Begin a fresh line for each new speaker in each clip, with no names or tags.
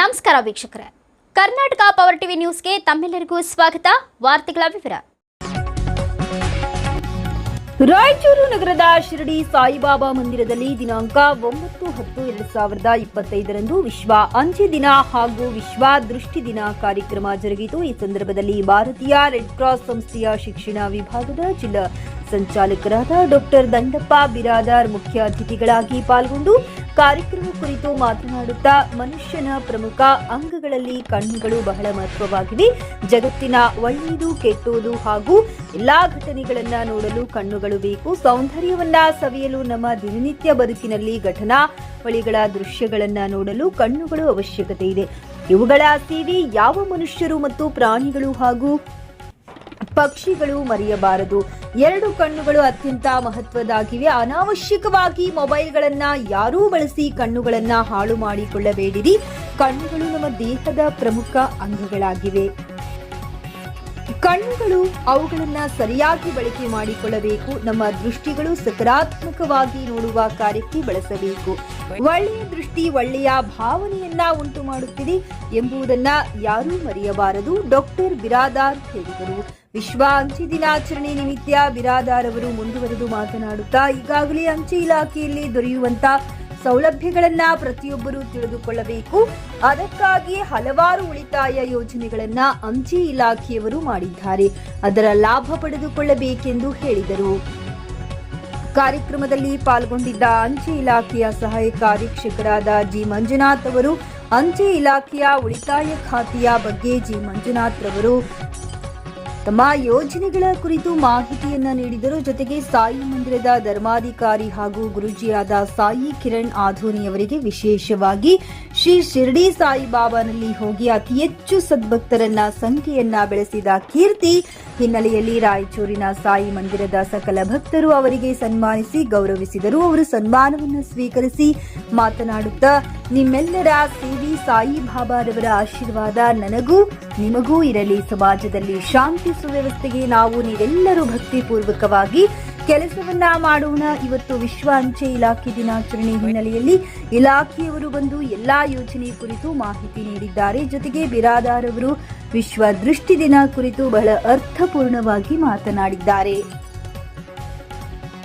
ನಮಸ್ಕಾರ ವೀಕ್ಷಕರೇ. Karnataka power TV ನ್ಯೂಸ್ಗೆ ತಮ್ಮೆಲ್ಲರಿಗೂ ಸ್ವಾಗತ. ವಾರ್ತೆಗಳ ವಿವರ.
ರಾಯಚೂರು ನಗರದ ಶಿರಡಿ ಸಾಯಿಬಾಬಾ ಮಂದಿರದಲ್ಲಿ ದಿನಾಂಕ ಒಂಬತ್ತು ಹತ್ತು ಎರಡು ಸಾವಿರದ ಇಪ್ಪತ್ತೈದರಂದು ವಿಶ್ವ ಅಂಚೆ ದಿನ ಹಾಗೂ ವಿಶ್ವ ದೃಷ್ಟಿ ದಿನ ಕಾರ್ಯಕ್ರಮ ಜರುಗಿತು. ಈ ಸಂದರ್ಭದಲ್ಲಿ ಭಾರತೀಯ ರೆಡ್ ಕ್ರಾಸ್ ಸಂಸ್ಥೆಯ ಶಿಕ್ಷಣ ವಿಭಾಗದ ಜಿಲ್ಲಾ ಸಂಚಾಲಕರಾದ ಡಾಕ್ಟರ್ ದಂಡಪ್ಪ ಬಿರಾದಾರ್ ಮುಖ್ಯ ಅತಿಥಿಗಳಾಗಿ ಪಾಲ್ಗೊಂಡು ಕಾರ್ಯಕ್ರಮ ಕುರಿತು ಮಾತನಾಡುತ್ತಾ ಮನುಷ್ಯನ ಪ್ರಮುಖ ಅಂಗಗಳಲ್ಲಿ ಕಣ್ಣುಗಳು ಬಹಳ ಮಹತ್ವವಾಗಿವೆ. ಜಗತ್ತಿನ ಒಳ್ಳೆಯದು ಕೆಟ್ಟುವುದು ಹಾಗೂ ಎಲ್ಲಾ ಘಟನೆಗಳನ್ನ ನೋಡಲು ಕಣ್ಣುಗಳು ಬೇಕು. ಸೌಂದರ್ಯವನ್ನ ಸವಿಯಲು ನಮ್ಮ ದಿನನಿತ್ಯ ಬದುಕಿನಲ್ಲಿ ಘಟನಾವಳಿಗಳ ದೃಶ್ಯಗಳನ್ನ ನೋಡಲು ಕಣ್ಣುಗಳು ಅವಶ್ಯಕತೆ ಇದೆ. ಇವುಗಳ ಸೇವೆ ಯಾವ ಮನುಷ್ಯರು ಮತ್ತು ಪ್ರಾಣಿಗಳು ಹಾಗೂ ಪಕ್ಷಿಗಳು ಮರೆಯಬಾರದು. ಎರಡು ಕಣ್ಣುಗಳು ಅತ್ಯಂತ ಮಹತ್ವದಾಗಿವೆ ಅನಾವಶ್ಯಕವಾಗಿ ಮೊಬೈಲ್ಗಳನ್ನ ಯಾರೂ ಬಳಸಿ ಕಣ್ಣುಗಳನ್ನ ಹಾಳು ಮಾಡಿಕೊಳ್ಳಬೇಡಿರಿ. ಕಣ್ಣುಗಳು ನಮ್ಮ ದೇಹದ ಪ್ರಮುಖ ಅಂಗಗಳಾಗಿವೆ. ಕಣ್ಣುಗಳು ಅವುಗಳನ್ನ ಸರಿಯಾಗಿ ಬಳಕೆ ಮಾಡಿಕೊಳ್ಳಬೇಕು. ನಮ್ಮ ದೃಷ್ಟಿಗಳು ಸಕಾರಾತ್ಮಕವಾಗಿ ನೋಡುವ ಕಾರ್ಯಕ್ಕೆ ಬಳಸಬೇಕು. ಒಳ್ಳೆಯ ದೃಷ್ಟಿ ಒಳ್ಳೆಯ ಭಾವನೆಯನ್ನ ಉಂಟು ಮಾಡುತ್ತಿದೆ ಎಂಬುದನ್ನ ಯಾರೂ ಮರೆಯಬಾರದು. ಡಾಕ್ಟರ್ ಬಿರಾದಾರ್ ಹೇಳಿದರು. ವಿಶ್ವ ಅಂಚೆ ದಿನಾಚರಣೆ ನಿಮಿತ್ತ ಬಿರಾದಾರ್ ಅವರು ಮುಂದುವರೆದು ಮಾತನಾಡುತ್ತಾ ಈಗಾಗಲೇ ಅಂಚೆ ಇಲಾಖೆಯಲ್ಲಿ ದೊರೆಯುವಂತ ಸೌಲಭ್ಯಗಳನ್ನ ಪ್ರತಿಯೊಬ್ಬರು ತಿಳಿದುಕೊಳ್ಳಬೇಕು. ಅದಕ್ಕಾಗಿ ಹಲವಾರು ಉಳಿತಾಯ ಯೋಜನೆಗಳನ್ನ ಅಂಚೆ ಇಲಾಖೆಯವರು ಮಾಡಿದ್ದಾರೆ. ಅದರ ಲಾಭ ಪಡೆದುಕೊಳ್ಳಬೇಕೆಂದು ಹೇಳಿದರು. ಕಾರ್ಯಕ್ರಮದಲ್ಲಿ ಪಾಲ್ಗೊಂಡಿದ್ದ ಅಂಚೆ ಇಲಾಖೆಯ ಸಹಾಯಕ ಅಧೀಕ್ಷಕರಾದ ಜಿ ಮಂಜುನಾಥ್ ಅವರು, ಅಂಚೆ ಇಲಾಖೆಯ ಉಳಿತಾಯ ಖಾತೆಯ ಬಗ್ಗೆ ಜಿ ಮಂಜುನಾಥ್ ರವರು ತಮ್ಮ ಯೋಜನೆಗಳ ಕುರಿತು ಮಾಹಿತಿಯನ್ನ ನೀಡಿದರು. ಜೊತೆಗೆ ಸಾಯಿ ಮಂದಿರದ ಧರ್ಮಾಧಿಕಾರಿ ಹಾಗೂ ಗುರುಜಿಯಾದ ಸಾಯಿ ಕಿರಣ್ ಆಧೋನಿ ಅವರಿಗೆ ವಿಶೇಷವಾಗಿ ಶ್ರೀ ಶಿರಡಿ ಸಾಯಿಬಾಬಾನಲ್ಲಿ ಹೋಗಿ ಅತಿ ಹೆಚ್ಚು ಸದ್ಭಕ್ತರನ್ನ ಸಂಖ್ಯೆಯನ್ನ ಬೆಳೆಸಿದ ಕೀರ್ತಿ ಹಿನ್ನೆಲೆಯಲ್ಲಿ ರಾಯಚೂರಿನ ಸಾಯಿ ಮಂದಿರದ ಸಕಲ ಭಕ್ತರು ಅವರಿಗೆ ಸನ್ಮಾನಿಸಿ ಗೌರವಿಸಿದರು. ಅವರು ಸನ್ಮಾನವನ್ನು ಸ್ವೀಕರಿಸಿ ಮಾತನಾಡುತ್ತಾ ನಿಮ್ಮೆಲ್ಲರ ಸೇವಿ ಸಾಯಿ ಬಾಬಾರವರ ಆಶೀರ್ವಾದ ನನಗೂ ನಿಮಗೂ ಇರಲಿ. ಸಮಾಜದಲ್ಲಿ ಶಾಂತಿ ಸುವ್ಯವಸ್ಥೆಗೆ ನಾವು ನೀವೆಲ್ಲರೂ ಭಕ್ತಿಪೂರ್ವಕವಾಗಿ ಕೆಲಸವನ್ನ ಮಾಡೋಣ. ಇವತ್ತು ವಿಶ್ವ ಅಂಚೆ ಇಲಾಖೆ ದಿನಾಚರಣೆ ಹಿನ್ನೆಲೆಯಲ್ಲಿ ಇಲಾಖೆಯವರು ಬಂದು ಎಲ್ಲಾ ಯೋಜನೆ ಕುರಿತು ಮಾಹಿತಿ ನೀಡಿದ್ದಾರೆ. ಜೊತೆಗೆ ಬಿರಾದಾರ್ ಅವರು ವಿಶ್ವ ದೃಷ್ಟಿ ದಿನ ಕುರಿತು ಬಹಳ ಅರ್ಥಪೂರ್ಣವಾಗಿ ಮಾತನಾಡಿದ್ದಾರೆ.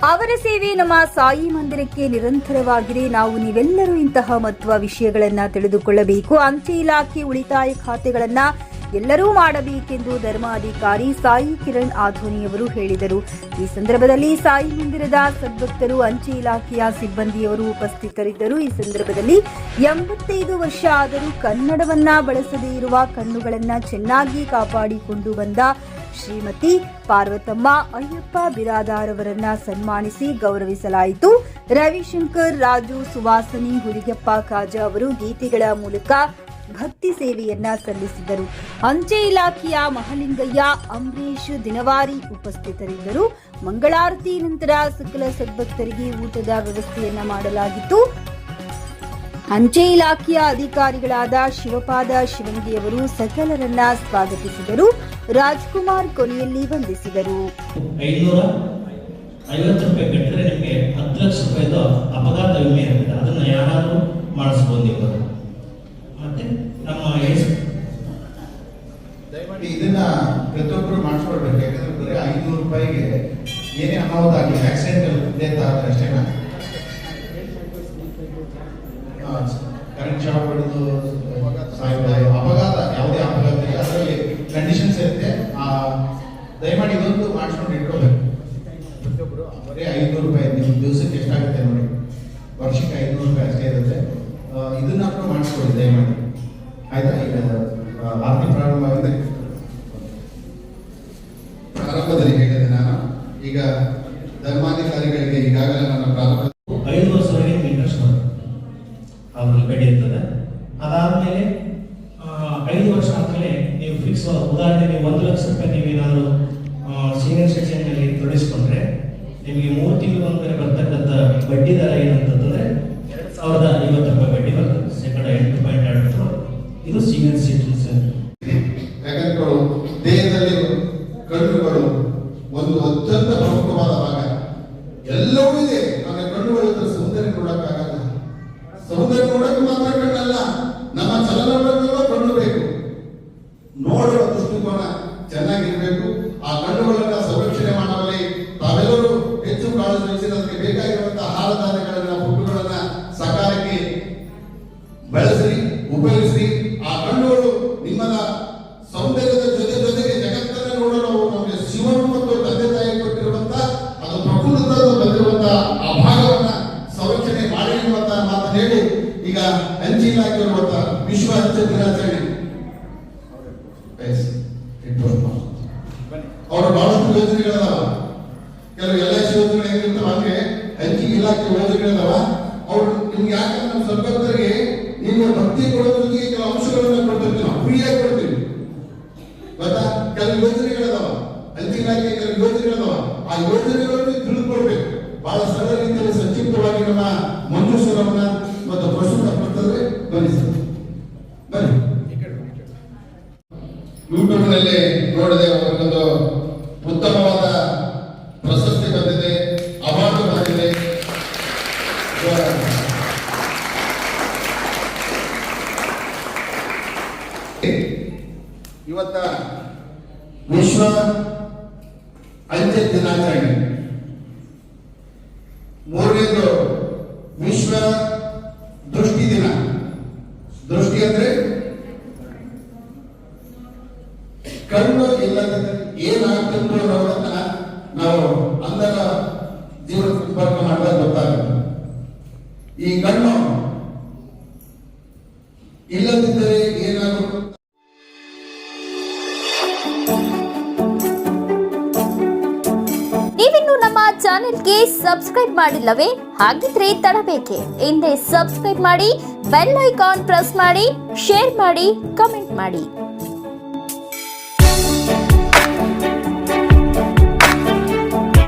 ಅವರ ಸೇವೆ ನಮ್ಮ ಸಾಯಿ ಮಂದಿರಕ್ಕೆ ನಿರಂತರವಾಗಿದೆ ನಾವು ನೀವೆಲ್ಲರೂ ಇಂತಹ ಮಹತ್ವ ವಿಷಯಗಳನ್ನ ತಿಳಿದುಕೊಳ್ಳಬೇಕು. ಅಂಚೆ ಇಲಾಖೆ ಉಳಿತಾಯ ಖಾತೆಗಳನ್ನ ಎಲ್ಲರೂ ಮಾಡಬೇಕೆಂದು ಧರ್ಮಾಧಿಕಾರಿ ಸಾಯಿ ಕಿರಣ್ ಆಧೋನಿಯವರು ಹೇಳಿದರು. ಈ ಸಂದರ್ಭದಲ್ಲಿ ಸಾಯಿ ಮಂದಿರದ ಸದ್ಭಕ್ತರು ಅಂಚೆ ಇಲಾಖೆಯ ಸಿಬ್ಬಂದಿಯವರು ಉಪಸ್ಥಿತರಿದ್ದರು. ಈ ಸಂದರ್ಭದಲ್ಲಿ ಎಂಬತ್ತೈದು ವರ್ಷ ಆದರೂ ಕನ್ನಡವನ್ನ ಬಳಸದೇ ಇರುವ ಕಣ್ಣುಗಳನ್ನ ಚೆನ್ನಾಗಿ ಕಾಪಾಡಿಕೊಂಡು ಬಂದ ಶ್ರೀಮತಿ ಪಾರ್ವತಮ್ಮ ಅಯ್ಯಪ್ಪ ಬಿರಾದಾರ್ ಅವರನ್ನ ಸನ್ಮಾನಿಸಿ ಗೌರವಿಸಲಾಯಿತು. ರವಿಶಂಕರ್, ರಾಜು, ಸುವಾಸನಿ, ಹುಲಿಗೆಪ್ಪ, ಕಾಜ ಅವರು ಗೀತೆಗಳ ಮೂಲಕ ಭಕ್ತಿ ಸೇವೆಯನ್ನ ಸಲ್ಲಿಸಿದರು. ಅಂಚೆ ಇಲಾಖೆಯ ಮಹಲಿಂಗಯ್ಯ ಅಂಬರೀಶ್ ದಿನವಾರಿ ಉಪಸ್ಥಿತರಿದ್ದರು. ಮಂಗಳಾರತಿ ನಂತರ ಸಕಲ ಸದ್ಭಕ್ತರಿಗೆ ಊಟದ ವ್ಯವಸ್ಥೆಯನ್ನ ಮಾಡಲಾಗಿತ್ತು. ಅಂಚೆ ಇಲಾಖೆಯ ಅಧಿಕಾರಿಗಳಾದ ಶಿವಪಾದ ಶಿವಂಗಿಯವರು ಸಕಲರನ್ನ ಸ್ವಾಗತಿಸಿದರು. ರಾಜ್ಕುಮಾರ್ ಕೊನೆಯಲ್ಲಿ ವಂದಿಸಿದರು.
ಐನೂರ ಐವತ್ತು ರೂಪಾಯಿ ಕಟ್ಟಿದ್ರೆ ನಿಮಗೆ ಹತ್ತು ಲಕ್ಷ ರೂಪಾಯಿದು ಅಪಘಾತ ವಿಮೆ ಇರುತ್ತೆ ಅದನ್ನು ಯಾರಾದರೂ ಮಾಡಿಸ್ಬೋದು ಇವರು ಮತ್ತೆ ನಮ್ಮ ಎಸ್
ದಯಮಾಡಿ ಇದನ್ನ ಪ್ರತಿಯೊಬ್ಬರು ಮಾಡಿಸ್ಕೊಳ್ಬೇಕು ಯಾಕಂದ್ರೆ ಬರೀ ಐನೂರು ರೂಪಾಯಿಗೆ ಏನೇ ಅನಾಹುತ ಆಗಲಿ ಆಕ್ಸಿಡೆಂಟ್ ಡೆತ್ ಆದ್ರೆ ಅಷ್ಟೇನಾ ಕರೆಂಟ್ ಶಾಕ್ ಹೊಡೆದು ಸಾಯೋದು ಅಪಘಾತ ಯಾವುದೇ ಅಪಘಾತ ಇಲ್ಲ ಅದರಲ್ಲಿ ಕಂಡೀಷನ್ಸ್ ಇರುತ್ತೆ ಆ ದಯಮಾಡಿ ಇದೊಂದು ಮಾಡಿಸ್ಕೊಂಡು ಇಟ್ಕೋಬೇಕು ಪ್ರತಿಯೊಬ್ಬರು ಬರೀ ಐನೂರು ರೂಪಾಯಿ ನಿಮ್ಮ ದಿವಸಕ್ಕೆ ಎಷ್ಟಾಗುತ್ತೆ ನೋಡಿ? ವರ್ಷಕ್ಕೆ ಐನೂರು ರೂಪಾಯಿ ಅಷ್ಟೇ ಇರುತ್ತೆ. ಇದನ್ನ ಕೂಡ ಮಾಡಿಸ್ಕೊಳ್ಳಿ ದಯಮಾಡಿ. ಆಯ್ತಾ? ಈಗ ಆ, ಪ್ರಾರಂಭ ಆಗಿದೆ ಪ್ರಾರಂಭದಲ್ಲಿ ಹೇಳಿದೆ ನಾನು. ಈಗ ಧರ್ಮಾಧಿಕಾರಿಗಳಿಗೆ ಈಗಾಗಲೇ ನನ್ನ ಪ್ರಾರಂಭ
ಐದು ವರ್ಷವರೆಗೆ ಇಂಟ್ರೆಸ್ಟ್ ಬಡ್ಡಿ ಇರ್ತದೆ. ಅದಾದಮೇಲೆ ಐದು ವರ್ಷ ಆದಮೇಲೆ ನೀವು ಫಿಕ್ಸ್ ಉದಾಹರಣೆಗೆ ಒಂದು ಲಕ್ಷ ರೂಪಾಯಿ ನೀವು ಏನಾದರೂ ಸೀನಿಯರ್ ಸೆಕ್ಷನ್ನಲ್ಲಿ ತೊಡಗಿಸ್ಕೊಂಡ್ರೆ ನಿಮಗೆ ಮೂರು ತಿಂಗಳು ಒಂದ್ಕಡೆ ಬರ್ತಕ್ಕಂಥ ಬಡ್ಡಿ ದರ ಏನಂತಂದ್ರೆ ಎರಡು ಸಾವಿರದ ಐವತ್ತು ರೂಪಾಯಿ ಬಡ್ಡಿ ಬರ್ತದೆ. ಶೇಕಡ ಎಂಟು ಪಾಯಿಂಟ್ ಎರಡು ಇದು ಸೀನಿಯರ್ ಸಿಟಿಸನ್
ದೇಹದಲ್ಲಿ ಕಣ್ಣುಗಳು, ಒಂದು ಅತ್ಯಂತ ಪ್ರಮುಖವಾದ ಭಾಗ. ಎಲ್ಲವೂ ಇದೆ. ನಮ್ಮ ಕಣ್ಣುಗಳು ಸೌಂದರ್ಯ ನೋಡಕ್ಕಾಗಲ್ಲ ಸೌಂದರ್ಯ ನೋಡಕ್ಕೆ ಮಾತ್ರ ಕಣ್ಣಲ್ಲ. ನಮ್ಮ ಚಲನವಲನಗಳು ಕಣ್ಣು ಬೇಕು. ನೋಡುವ ದೃಷ್ಟಿಕೋನ ಚೆನ್ನಾಗಿರಬೇಕು. ಆ ಕಣ್ಣುಗಳನ್ನು ಬನ್ನಿ ಸರ್. ಬನ್ನಿ. ಯೂಟ್ಯೂಬ್ನಲ್ಲಿ ನೋಡದೆ ಅವರಿಗೊಂದು ಉತ್ತಮವಾದ ಪ್ರಶಸ್ತಿ ಬಂದಿದೆ ಅವಾರ್ಡ್ ಬಂದಿದೆ. ಇವತ್ತ ವಿಶ್ವ ಈ ಕಣ್ಣು ಇಲ್ಲದಿದ್ದರೆ ಏನಾಗುತ್ತೆ
ನೀವಿನ್ನು ನಮ್ಮ ಚಾನೆಲ್ಗೆ ಸಬ್ಸ್ಕ್ರೈಬ್ ಮಾಡಿಲ್ಲವೇ? ಹಾಗಿದ್ರೆ ತಡಬೇಕೆ. ಹಿಂದೆ ಸಬ್ಸ್ಕ್ರೈಬ್ ಮಾಡಿ, ಬೆಲ್ ಐಕಾನ್ ಪ್ರೆಸ್ ಮಾಡಿ, ಶೇರ್ ಮಾಡಿ, ಕಮೆಂಟ್ ಮಾಡಿ.